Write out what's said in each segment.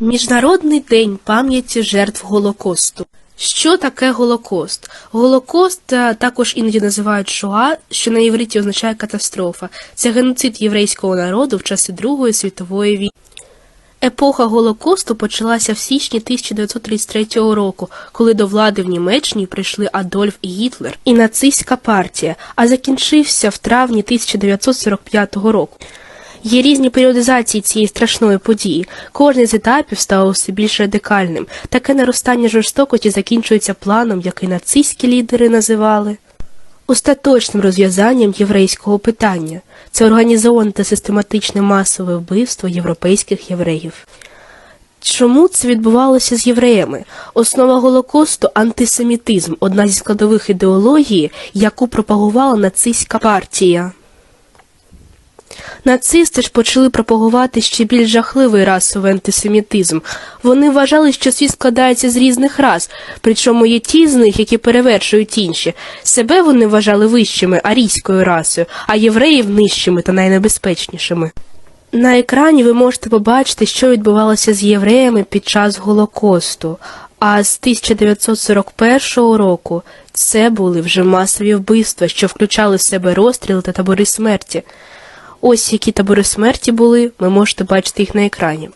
Міжнародний день пам'яті жертв Голокосту. Що таке Голокост? Голокост е, також іноді називають Шоа, що на євриті означає катастрофа. Це геноцид єврейського народу в часи Другої світової війни. Епоха Голокосту почалася в січні 1933 року, коли до влади в Німеччині прийшли Адольф Гітлер і нацистська партія, а закінчився в травні 1945 року. Є різні періодизації цієї страшної події. Кожний з етапів став все більш радикальним. Таке наростання жорстокості закінчується планом, який нацистські лідери називали остаточним розв'язанням єврейського питання. Це організоване та систематичне масове вбивство європейських євреїв. Чому це відбувалося з євреями? Основа Голокосту антисемітизм, одна зі складових ідеології, яку пропагувала нацистська партія. Нацисти ж почали пропагувати ще більш жахливий расовий антисемітизм. Вони вважали, що світ складається з різних рас, причому є ті з них, які перевершують інші. Себе вони вважали вищими арійською расою, а євреїв нижчими та найнебезпечнішими. На екрані ви можете побачити, що відбувалося з євреями під час Голокосту. А з 1941 року це були вже масові вбивства, що включали в себе розстріли та табори смерті. Ось які табори смерті були, ви можете бачити їх на екрані.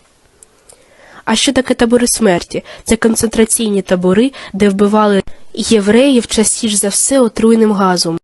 А що таке табори смерті? Це концентраційні табори, де вбивали євреїв частіше за все отруйним газом.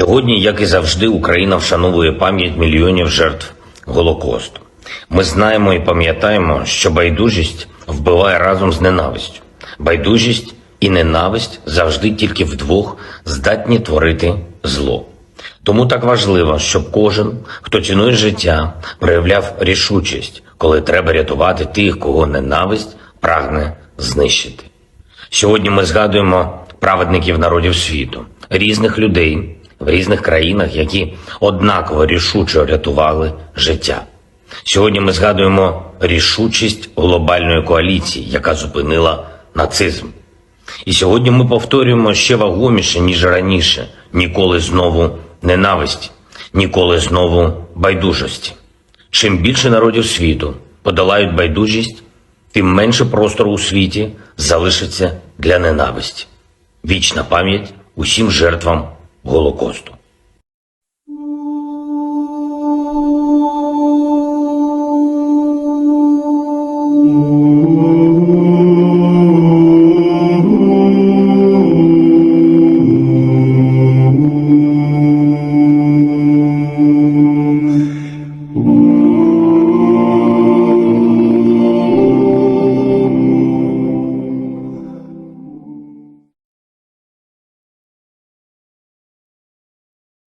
Сьогодні, як і завжди, Україна вшановує пам'ять мільйонів жертв Голокосту. Ми знаємо і пам'ятаємо, що байдужість вбиває разом з ненавистю. Байдужість і ненависть завжди тільки вдвох здатні творити зло. Тому так важливо, щоб кожен, хто цінує життя, проявляв рішучість, коли треба рятувати тих, кого ненависть прагне знищити. Сьогодні ми згадуємо праведників народів світу, різних людей в різних країнах, які однаково рішуче рятували життя. Сьогодні ми згадуємо рішучість глобальної коаліції, яка зупинила нацизм. І сьогодні ми повторюємо ще вагоміше, ніж раніше, ніколи знову ненависті, ніколи знову байдужості. Чим більше народів світу подолають байдужість, тим менше простору у світі залишиться для ненависті. Вічна пам'ять усім жертвам Голокосту.